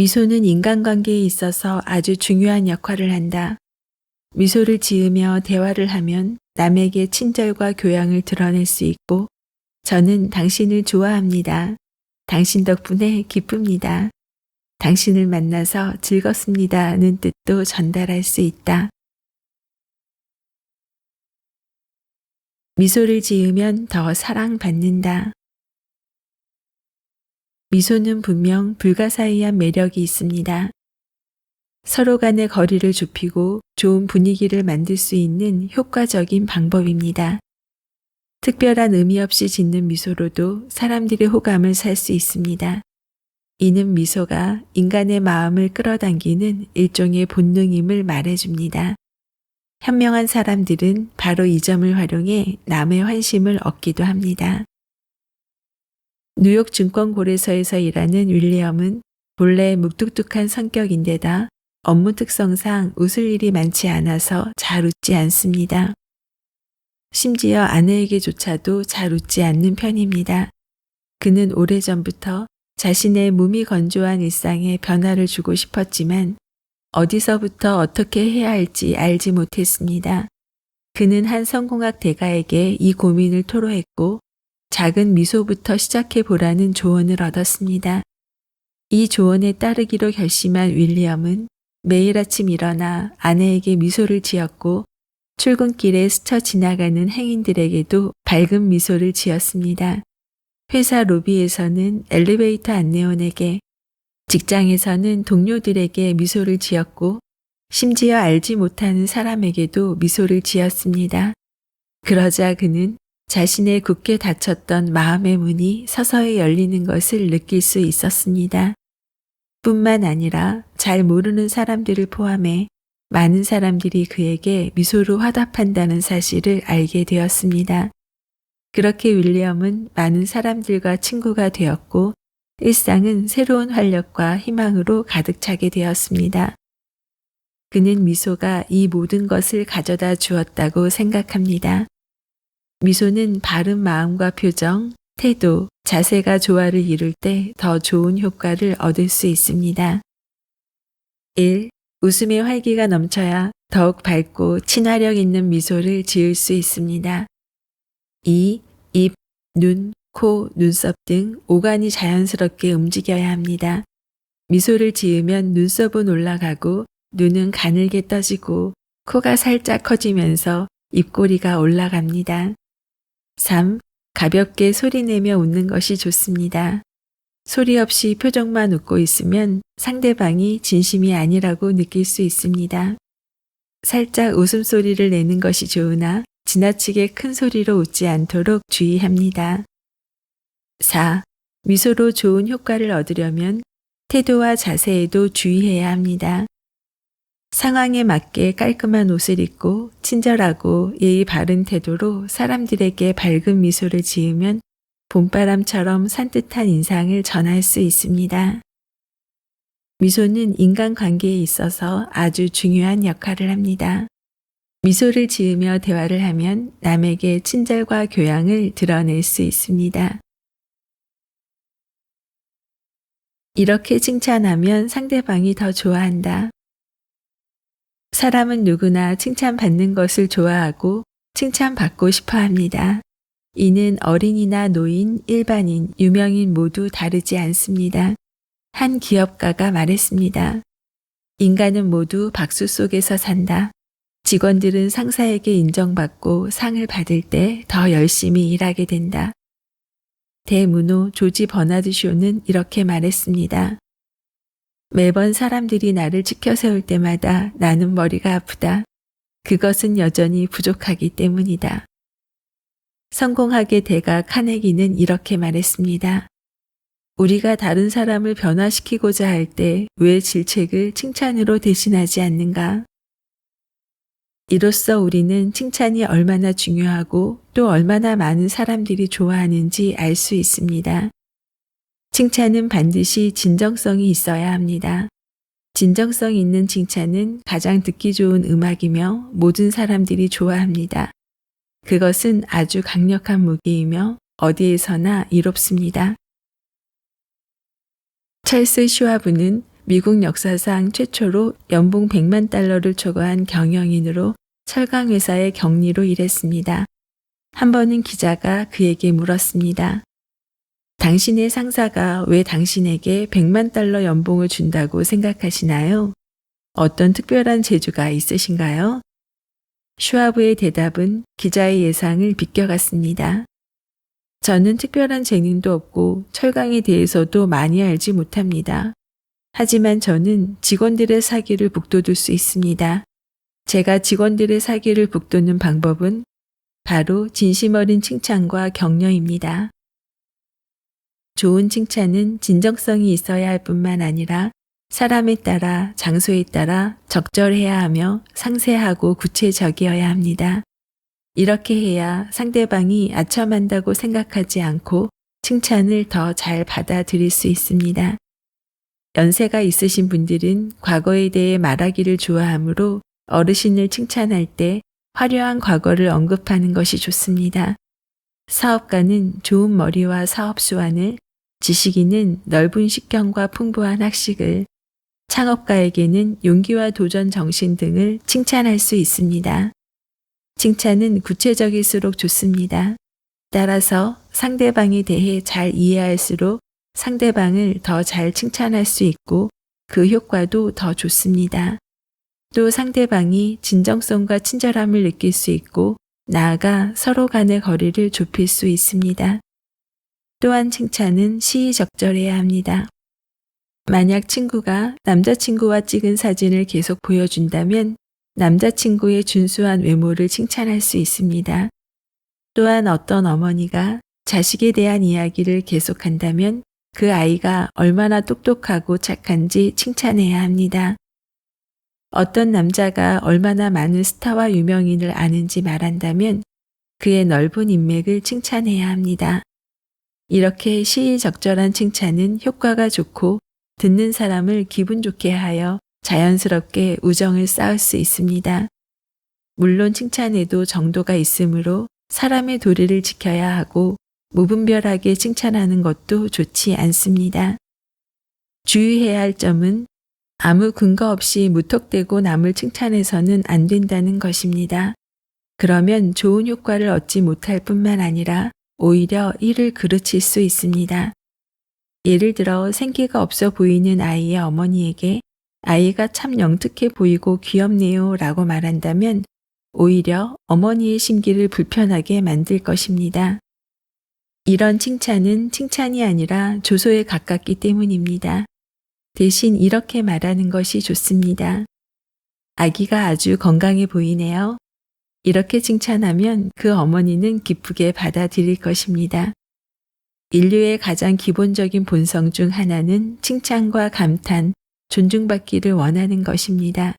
미소는 인간관계에 있어서 아주 중요한 역할을 한다. 미소를 지으며 대화를 하면 남에게 친절과 교양을 드러낼 수 있고 저는 당신을 좋아합니다. 당신 덕분에 기쁩니다. 당신을 만나서 즐겁습니다는 뜻도 전달할 수 있다. 미소를 지으면 더 사랑받는다. 미소는 분명 불가사의한 매력이 있습니다. 서로 간의 거리를 좁히고 좋은 분위기를 만들 수 있는 효과적인 방법입니다. 특별한 의미 없이 짓는 미소로도 사람들의 호감을 살 수 있습니다. 이는 미소가 인간의 마음을 끌어당기는 일종의 본능임을 말해줍니다. 현명한 사람들은 바로 이 점을 활용해 남의 환심을 얻기도 합니다. 뉴욕 증권고래소에서 일하는 윌리엄은 본래 묵뚝뚝한 성격인데다 업무 특성상 웃을 일이 많지 않아서 잘 웃지 않습니다. 심지어 아내에게조차도 잘 웃지 않는 편입니다. 그는 오래전부터 자신의 몸이 건조한 일상에 변화를 주고 싶었지만 어디서부터 어떻게 해야 할지 알지 못했습니다. 그는 한 성공학 대가에게 이 고민을 토로했고 작은 미소부터 시작해 보라는 조언을 얻었습니다. 이 조언에 따르기로 결심한 윌리엄은 매일 아침 일어나 아내에게 미소를 지었고 출근길에 스쳐 지나가는 행인들에게도 밝은 미소를 지었습니다. 회사 로비에서는 엘리베이터 안내원에게, 직장에서는 동료들에게 미소를 지었고, 심지어 알지 못하는 사람에게도 미소를 지었습니다. 그러자 그는 자신의 굳게 닫혔던 마음의 문이 서서히 열리는 것을 느낄 수 있었습니다. 뿐만 아니라 잘 모르는 사람들을 포함해 많은 사람들이 그에게 미소로 화답한다는 사실을 알게 되었습니다. 그렇게 윌리엄은 많은 사람들과 친구가 되었고 일상은 새로운 활력과 희망으로 가득 차게 되었습니다. 그는 미소가 이 모든 것을 가져다 주었다고 생각합니다. 미소는 바른 마음과 표정, 태도, 자세가 조화를 이룰 때 더 좋은 효과를 얻을 수 있습니다. 1. 웃음의 활기가 넘쳐야 더욱 밝고 친화력 있는 미소를 지을 수 있습니다. 2. 입, 눈, 코, 눈썹 등 오간이 자연스럽게 움직여야 합니다. 미소를 지으면 눈썹은 올라가고 눈은 가늘게 떠지고 코가 살짝 커지면서 입꼬리가 올라갑니다. 3. 가볍게 소리내며 웃는 것이 좋습니다. 소리 없이 표정만 웃고 있으면 상대방이 진심이 아니라고 느낄 수 있습니다. 살짝 웃음소리를 내는 것이 좋으나 지나치게 큰 소리로 웃지 않도록 주의합니다. 4. 미소로 좋은 효과를 얻으려면 태도와 자세에도 주의해야 합니다. 상황에 맞게 깔끔한 옷을 입고 친절하고 예의 바른 태도로 사람들에게 밝은 미소를 지으면 봄바람처럼 산뜻한 인상을 전할 수 있습니다. 미소는 인간관계에 있어서 아주 중요한 역할을 합니다. 미소를 지으며 대화를 하면 남에게 친절과 교양을 드러낼 수 있습니다. 이렇게 칭찬하면 상대방이 더 좋아한다. 사람은 누구나 칭찬받는 것을 좋아하고 칭찬받고 싶어 합니다. 이는 어린이나 노인, 일반인, 유명인 모두 다르지 않습니다. 한 기업가가 말했습니다. 인간은 모두 박수 속에서 산다. 직원들은 상사에게 인정받고 상을 받을 때 더 열심히 일하게 된다. 대문호 조지 버나드 쇼는 이렇게 말했습니다. 매번 사람들이 나를 지켜 세울 때마다 나는 머리가 아프다. 그것은 여전히 부족하기 때문이다. 성공하게 대가 카네기는 이렇게 말했습니다. 우리가 다른 사람을 변화시키고자 할 때 왜 질책을 칭찬으로 대신하지 않는가? 이로써 우리는 칭찬이 얼마나 중요하고 또 얼마나 많은 사람들이 좋아하는지 알 수 있습니다. 칭찬은 반드시 진정성이 있어야 합니다. 진정성 있는 칭찬은 가장 듣기 좋은 음악이며 모든 사람들이 좋아합니다. 그것은 아주 강력한 무기이며 어디에서나 이롭습니다. 찰스 슈와브는 미국 역사상 최초로 연봉 100만 달러를 초과한 경영인으로 철강 회사의 격리로 일했습니다. 한 번은 기자가 그에게 물었습니다. 당신의 상사가 왜 당신에게 100만 달러 연봉을 준다고 생각하시나요? 어떤 특별한 재주가 있으신가요? 슈아브의 대답은 기자의 예상을 비껴갔습니다. 저는 특별한 재능도 없고 철강에 대해서도 많이 알지 못합니다. 하지만 저는 직원들의 사기를 북돋을 수 있습니다. 제가 직원들의 사기를 북돋는 방법은 바로 진심 어린 칭찬과 격려입니다. 좋은 칭찬은 진정성이 있어야 할 뿐만 아니라 사람에 따라 장소에 따라 적절해야 하며 상세하고 구체적이어야 합니다. 이렇게 해야 상대방이 아첨한다고 생각하지 않고 칭찬을 더 잘 받아들일 수 있습니다. 연세가 있으신 분들은 과거에 대해 말하기를 좋아하므로 어르신을 칭찬할 때 화려한 과거를 언급하는 것이 좋습니다. 사업가는 좋은 머리와 사업 수완을, 지식인은 넓은 식견과 풍부한 학식을, 창업가에게는 용기와 도전 정신 등을 칭찬할 수 있습니다. 칭찬은 구체적일수록 좋습니다. 따라서 상대방에 대해 잘 이해할수록 상대방을 더 잘 칭찬할 수 있고 그 효과도 더 좋습니다. 또 상대방이 진정성과 친절함을 느낄 수 있고 나아가 서로 간의 거리를 좁힐 수 있습니다. 또한 칭찬은 시의적절해야 합니다. 만약 친구가 남자친구와 찍은 사진을 계속 보여준다면 남자친구의 준수한 외모를 칭찬할 수 있습니다. 또한 어떤 어머니가 자식에 대한 이야기를 계속한다면 그 아이가 얼마나 똑똑하고 착한지 칭찬해야 합니다. 어떤 남자가 얼마나 많은 스타와 유명인을 아는지 말한다면 그의 넓은 인맥을 칭찬해야 합니다. 이렇게 시의적절한 칭찬은 효과가 좋고 듣는 사람을 기분 좋게 하여 자연스럽게 우정을 쌓을 수 있습니다. 물론 칭찬에도 정도가 있으므로 사람의 도리를 지켜야 하고 무분별하게 칭찬하는 것도 좋지 않습니다. 주의해야 할 점은 아무 근거 없이 무턱대고 남을 칭찬해서는 안 된다는 것입니다. 그러면 좋은 효과를 얻지 못할 뿐만 아니라 오히려 이를 그르칠 수 있습니다. 예를 들어 생기가 없어 보이는 아이의 어머니에게 아이가 참 영특해 보이고 귀엽네요 라고 말한다면 오히려 어머니의 심기를 불편하게 만들 것입니다. 이런 칭찬은 칭찬이 아니라 조소에 가깝기 때문입니다. 대신 이렇게 말하는 것이 좋습니다. 아기가 아주 건강해 보이네요. 이렇게 칭찬하면 그 어머니는 기쁘게 받아들일 것입니다. 인류의 가장 기본적인 본성 중 하나는 칭찬과 감탄, 존중받기를 원하는 것입니다.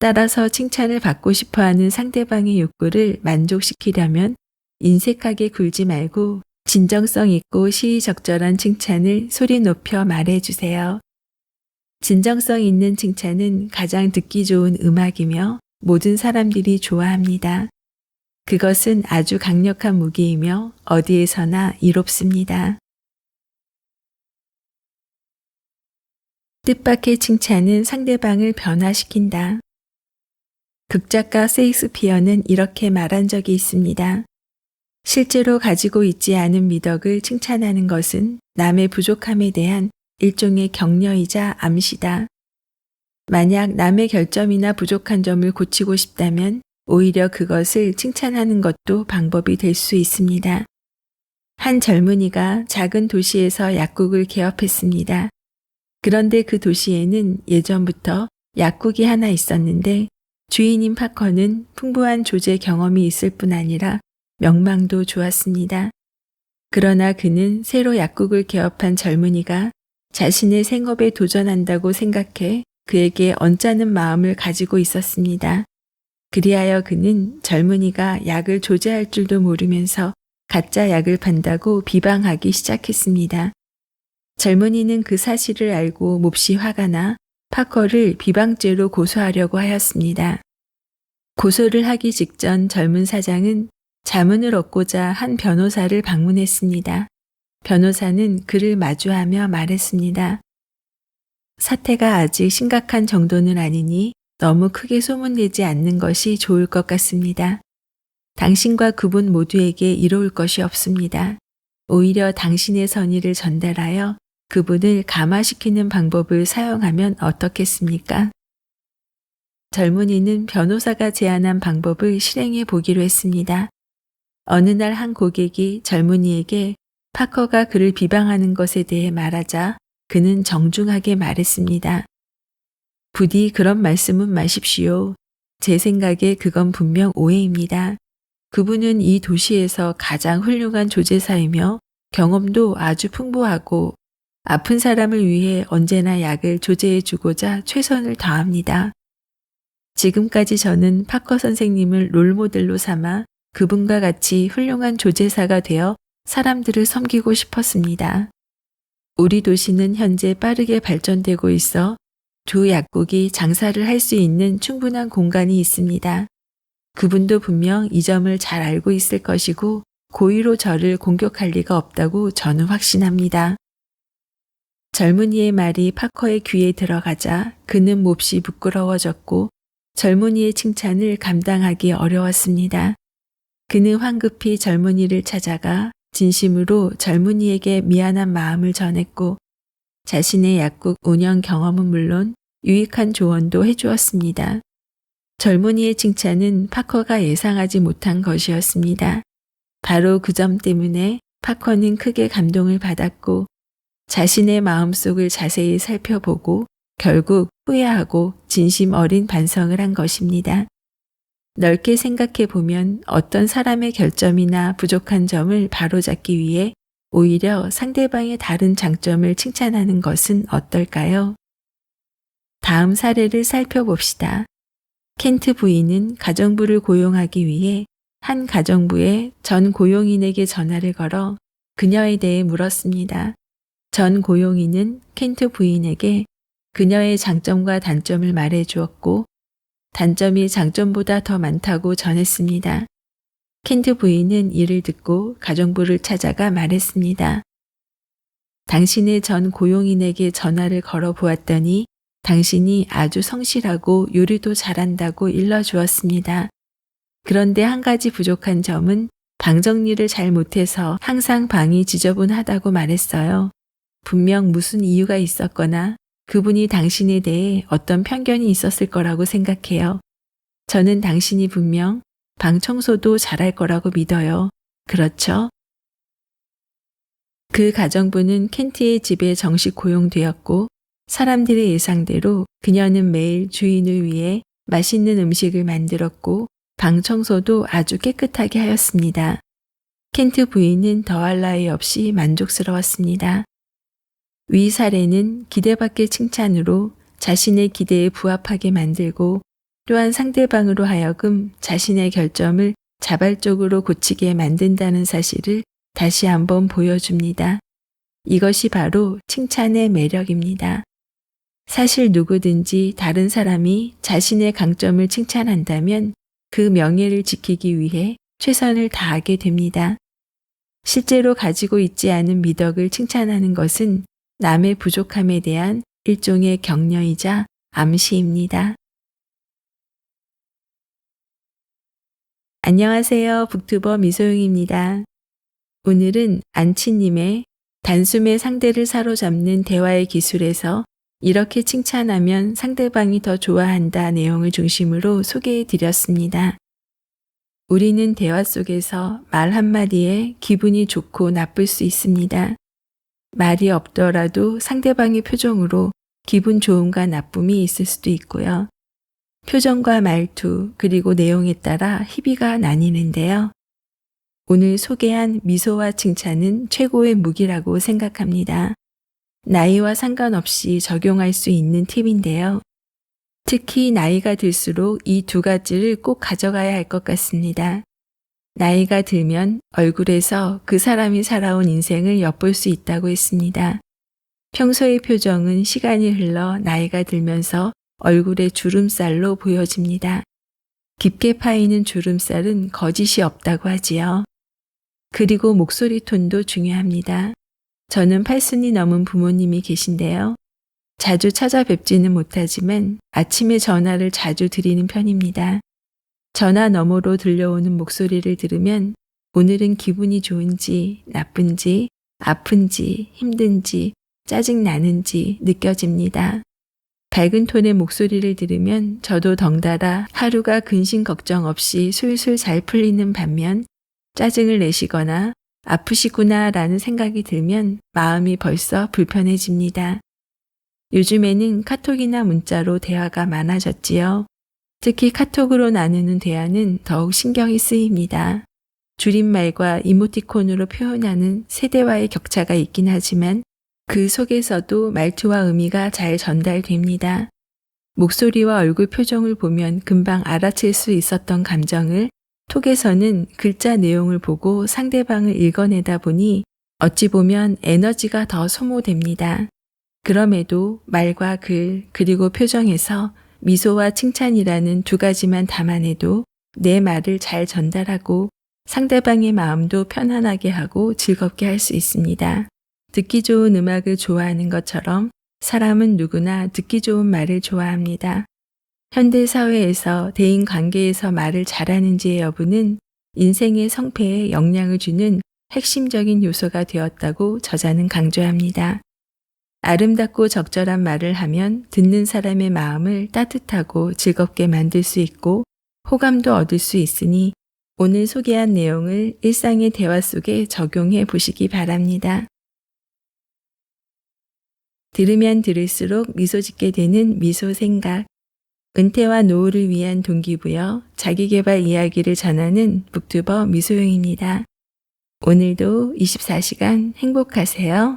따라서 칭찬을 받고 싶어 하는 상대방의 욕구를 만족시키려면 인색하게 굴지 말고 진정성 있고 시의적절한 칭찬을 소리 높여 말해주세요. 진정성 있는 칭찬은 가장 듣기 좋은 음악이며 모든 사람들이 좋아합니다. 그것은 아주 강력한 무기이며 어디에서나 이롭습니다. 뜻밖의 칭찬은 상대방을 변화시킨다. 극작가 세익스피어는 이렇게 말한 적이 있습니다. 실제로 가지고 있지 않은 미덕을 칭찬하는 것은 남의 부족함에 대한 일종의 격려이자 암시다. 만약 남의 결점이나 부족한 점을 고치고 싶다면 오히려 그것을 칭찬하는 것도 방법이 될 수 있습니다. 한 젊은이가 작은 도시에서 약국을 개업했습니다. 그런데 그 도시에는 예전부터 약국이 하나 있었는데 주인인 파커는 풍부한 조제 경험이 있을 뿐 아니라 명망도 좋았습니다. 그러나 그는 새로 약국을 개업한 젊은이가 자신의 생업에 도전한다고 생각해 그에게 언짢은 마음을 가지고 있었습니다. 그리하여 그는 젊은이가 약을 조제할 줄도 모르면서 가짜 약을 판다고 비방하기 시작했습니다. 젊은이는 그 사실을 알고 몹시 화가 나 파커를 비방죄로 고소하려고 하였습니다. 고소를 하기 직전 젊은 사장은 자문을 얻고자 한 변호사를 방문했습니다. 변호사는 그를 마주하며 말했습니다. 사태가 아직 심각한 정도는 아니니 너무 크게 소문내지 않는 것이 좋을 것 같습니다. 당신과 그분 모두에게 이로울 것이 없습니다. 오히려 당신의 선의를 전달하여 그분을 감화시키는 방법을 사용하면 어떻겠습니까? 젊은이는 변호사가 제안한 방법을 실행해 보기로 했습니다. 어느 날 한 고객이 젊은이에게 파커가 그를 비방하는 것에 대해 말하자 그는 정중하게 말했습니다. 부디 그런 말씀은 마십시오. 제 생각에 그건 분명 오해입니다. 그분은 이 도시에서 가장 훌륭한 조제사이며 경험도 아주 풍부하고 아픈 사람을 위해 언제나 약을 조제해 주고자 최선을 다합니다. 지금까지 저는 파커 선생님을 롤모델로 삼아 그분과 같이 훌륭한 조제사가 되어 사람들을 섬기고 싶었습니다. 우리 도시는 현재 빠르게 발전되고 있어 두 약국이 장사를 할 수 있는 충분한 공간이 있습니다. 그분도 분명 이 점을 잘 알고 있을 것이고 고의로 저를 공격할 리가 없다고 저는 확신합니다. 젊은이의 말이 파커의 귀에 들어가자 그는 몹시 부끄러워졌고 젊은이의 칭찬을 감당하기 어려웠습니다. 그는 황급히 젊은이를 찾아가 진심으로 젊은이에게 미안한 마음을 전했고 자신의 약국 운영 경험은 물론 유익한 조언도 해주었습니다. 젊은이의 칭찬은 파커가 예상하지 못한 것이었습니다. 바로 그 점 때문에 파커는 크게 감동을 받았고 자신의 마음속을 자세히 살펴보고 결국 후회하고 진심 어린 반성을 한 것입니다. 넓게 생각해 보면 어떤 사람의 결점이나 부족한 점을 바로잡기 위해 오히려 상대방의 다른 장점을 칭찬하는 것은 어떨까요? 다음 사례를 살펴봅시다. 켄트 부인은 가정부를 고용하기 위해 한 가정부의 전 고용인에게 전화를 걸어 그녀에 대해 물었습니다. 전 고용인은 켄트 부인에게 그녀의 장점과 단점을 말해 주었고 단점이 장점보다 더 많다고 전했습니다. 켄트 부인은 이를 듣고 가정부를 찾아가 말했습니다. 당신의 전 고용인에게 전화를 걸어 보았더니 당신이 아주 성실하고 요리도 잘한다고 일러주었습니다. 그런데 한 가지 부족한 점은 방 정리를 잘 못해서 항상 방이 지저분하다고 말했어요. 분명 무슨 이유가 있었거나 그분이 당신에 대해 어떤 편견이 있었을 거라고 생각해요. 저는 당신이 분명 방 청소도 잘할 거라고 믿어요. 그렇죠? 그 가정부는 켄티의 집에 정식 고용되었고 사람들의 예상대로 그녀는 매일 주인을 위해 맛있는 음식을 만들었고 방 청소도 아주 깨끗하게 하였습니다. 켄트 부인은 더할 나위 없이 만족스러웠습니다. 위 사례는 기대밖의 칭찬으로 자신의 기대에 부합하게 만들고 또한 상대방으로 하여금 자신의 결점을 자발적으로 고치게 만든다는 사실을 다시 한번 보여줍니다. 이것이 바로 칭찬의 매력입니다. 사실 누구든지 다른 사람이 자신의 강점을 칭찬한다면 그 명예를 지키기 위해 최선을 다하게 됩니다. 실제로 가지고 있지 않은 미덕을 칭찬하는 것은 남의 부족함에 대한 일종의 격려이자 암시입니다. 안녕하세요. 북튜버 미소영입니다. 오늘은 안치님의 단숨에 상대를 사로잡는 대화의 기술에서 이렇게 칭찬하면 상대방이 더 좋아한다 내용을 중심으로 소개해 드렸습니다. 우리는 대화 속에서 말 한마디에 기분이 좋고 나쁠 수 있습니다. 말이 없더라도 상대방의 표정으로 기분 좋음과 나쁨이 있을 수도 있고요. 표정과 말투, 그리고 내용에 따라 희비가 나뉘는데요. 오늘 소개한 미소와 칭찬은 최고의 무기라고 생각합니다. 나이와 상관없이 적용할 수 있는 팁인데요. 특히 나이가 들수록 이 두 가지를 꼭 가져가야 할 것 같습니다. 나이가 들면 얼굴에서 그 사람이 살아온 인생을 엿볼 수 있다고 했습니다. 평소의 표정은 시간이 흘러 나이가 들면서 얼굴의 주름살로 보여집니다. 깊게 파이는 주름살은 거짓이 없다고 하지요. 그리고 목소리 톤도 중요합니다. 저는 팔순이 넘은 부모님이 계신데요. 자주 찾아뵙지는 못하지만 아침에 전화를 자주 드리는 편입니다. 전화 너머로 들려오는 목소리를 들으면 오늘은 기분이 좋은지 나쁜지 아픈지 힘든지 짜증나는지 느껴집니다. 밝은 톤의 목소리를 들으면 저도 덩달아 하루가 근심 걱정 없이 술술 잘 풀리는 반면 짜증을 내시거나 아프시구나 라는 생각이 들면 마음이 벌써 불편해집니다. 요즘에는 카톡이나 문자로 대화가 많아졌지요. 특히 카톡으로 나누는 대화는 더욱 신경이 쓰입니다. 줄임말과 이모티콘으로 표현하는 세대와의 격차가 있긴 하지만 그 속에서도 말투와 의미가 잘 전달됩니다. 목소리와 얼굴 표정을 보면 금방 알아챌 수 있었던 감정을 톡에서는 글자 내용을 보고 상대방을 읽어내다 보니 어찌 보면 에너지가 더 소모됩니다. 그럼에도 말과 글, 그리고 표정에서 미소와 칭찬이라는 두 가지만 담아내도 내 말을 잘 전달하고 상대방의 마음도 편안하게 하고 즐겁게 할 수 있습니다. 듣기 좋은 음악을 좋아하는 것처럼 사람은 누구나 듣기 좋은 말을 좋아합니다. 현대 사회에서 대인 관계에서 말을 잘하는지의 여부는 인생의 성패에 영향을 주는 핵심적인 요소가 되었다고 저자는 강조합니다. 아름답고 적절한 말을 하면 듣는 사람의 마음을 따뜻하고 즐겁게 만들 수 있고 호감도 얻을 수 있으니 오늘 소개한 내용을 일상의 대화 속에 적용해 보시기 바랍니다. 들으면 들을수록 미소 짓게 되는 미소 생각. 은퇴와 노후를 위한 동기부여 자기개발 이야기를 전하는 북튜버 미소영입니다. 오늘도 24시간 행복하세요.